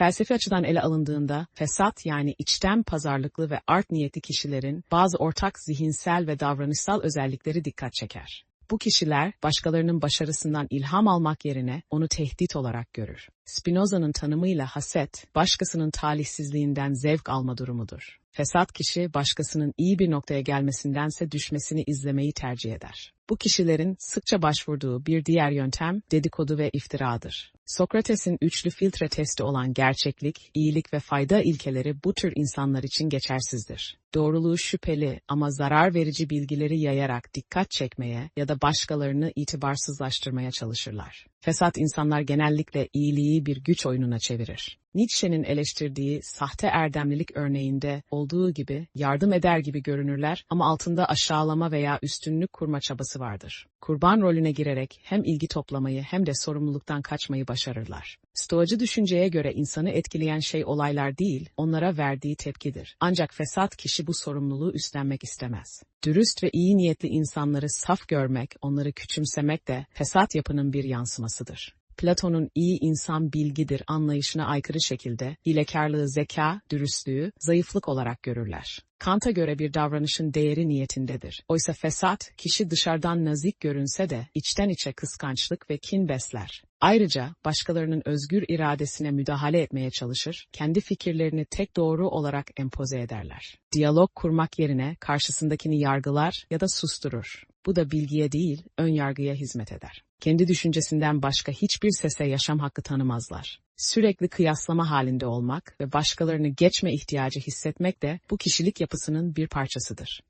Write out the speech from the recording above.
Felsefi açıdan ele alındığında fesat yani içten pazarlıklı ve art niyetli kişilerin bazı ortak zihinsel ve davranışsal özellikleri dikkat çeker. Bu kişiler başkalarının başarısından ilham almak yerine onu tehdit olarak görür. Spinoza'nın tanımıyla haset, başkasının talihsizliğinden zevk alma durumudur. Fesat kişi başkasının iyi bir noktaya gelmesindense düşmesini izlemeyi tercih eder. Bu kişilerin sıkça başvurduğu bir diğer yöntem dedikodu ve iftiradır. Sokrates'in üçlü filtre testi olan gerçeklik, iyilik ve fayda ilkeleri bu tür insanlar için geçersizdir. Doğruluğu şüpheli ama zarar verici bilgileri yayarak dikkat çekmeye ya da başkalarını itibarsızlaştırmaya çalışırlar. Fesat insanlar genellikle iyiliği bir güç oyununa çevirir. Nietzsche'nin eleştirdiği sahte erdemlilik örneğinde olduğu gibi yardım eder gibi görünürler ama altında aşağılama veya üstünlük kurma çabası vardır. Kurban rolüne girerek hem ilgi toplamayı hem de sorumluluktan kaçmayı başarırlar. Stoacı düşünceye göre insanı etkileyen şey olaylar değil, onlara verdiği tepkidir. Ancak fesat kişi bu sorumluluğu üstlenmek istemez. Dürüst ve iyi niyetli insanları saf görmek, onları küçümsemek de fesat yapının bir yansımasıdır. Platon'un iyi insan bilgidir anlayışına aykırı şekilde hilekarlığı zeka, dürüstlüğü, zayıflık olarak görürler. Kant'a göre bir davranışın değeri niyetindedir. Oysa fesat, kişi dışarıdan nazik görünse de içten içe kıskançlık ve kin besler. Ayrıca başkalarının özgür iradesine müdahale etmeye çalışır, kendi fikirlerini tek doğru olarak empoze ederler. Diyalog kurmak yerine karşısındakini yargılar ya da susturur. Bu da bilgiye değil, ön yargıya hizmet eder. Kendi düşüncesinden başka hiçbir sese yaşam hakkı tanımazlar. Sürekli kıyaslama halinde olmak ve başkalarını geçme ihtiyacı hissetmek de bu kişilik yapısının bir parçasıdır.